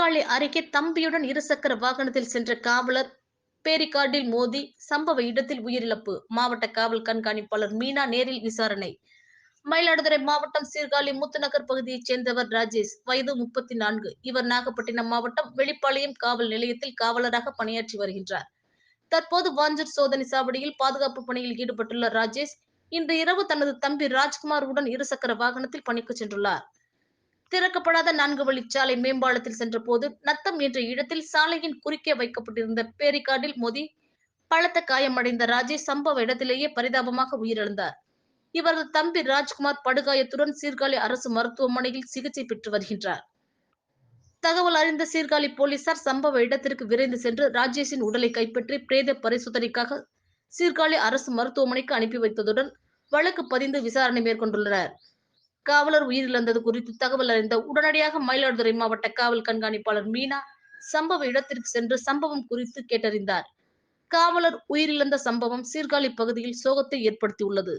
சீர்காழி அருகே தம்பியுடன் இருசக்கர வாகனத்தில் சென்ற காவலர் பேரிகார்டில் மோதி சம்பவ இடத்தில் உயிரிழப்பு. மாவட்ட காவல் கண்காணிப்பாளர் மீனா நேரில் விசாரணை. மயிலாடுதுறை மாவட்டம் சீர்காழி முத்துநகர் பகுதியைச் சேர்ந்தவர் ராஜேஷ். வயது முப்பத்தி நான்கு இவர் நாகப்பட்டினம் மாவட்டம் வெளிப்பாளையம் காவல் நிலையத்தில் காவலராக பணியாற்றி வருகின்றார். தற்போது வாஞ்சூர் சோதனை சாவடியில் பாதுகாப்பு பணியில் ஈடுபட்டுள்ள ராஜேஷ் இன்று இரவு தனது தம்பி ராஜ்குமார் உடன் இருசக்கர வாகனத்தில் பணிக்கு சென்றுள்ளார். திறக்கப்படாத நான்கு வழிச்சாலை மேம்பாலத்தில் சென்றபோது நத்தம் என்ற இடத்தில் சாலையின் குறுக்கே வைக்கப்பட்டிருந்த பேரிகார்டில் மோதி பலத்த காயமடைந்த ராஜேஷ் சம்பவ இடத்திலேயே பரிதாபமாக உயிரிழந்தார். இவரது தம்பி ராஜ்குமார் படுகாயத்துடன் சீர்காழி அரசு மருத்துவமனையில் சிகிச்சை பெற்று வருகின்றார். தகவல் அறிந்த சீர்காழி போலீசார் சம்பவ இடத்திற்கு விரைந்து சென்று ராஜேஷின் உடலை கைப்பற்றி பிரேத பரிசோதனைக்காக சீர்காழி அரசு மருத்துவமனைக்கு அனுப்பி வைத்ததுடன் வழக்கு பதிந்து விசாரணை மேற்கொண்டுள்ளனர். காவலர் உயிரிழந்தது குறித்து தகவல் அறிந்த உடனடியாக மயிலாடுதுறை மாவட்ட காவல் கண்காணிப்பாளர் மீனா சம்பவ இடத்திற்கு சென்று சம்பவம் குறித்து கேட்டறிந்தார். காவலர் உயிரிழந்த சம்பவம் சீர்காழி பகுதியில் சோகத்தை ஏற்படுத்தியுள்ளது.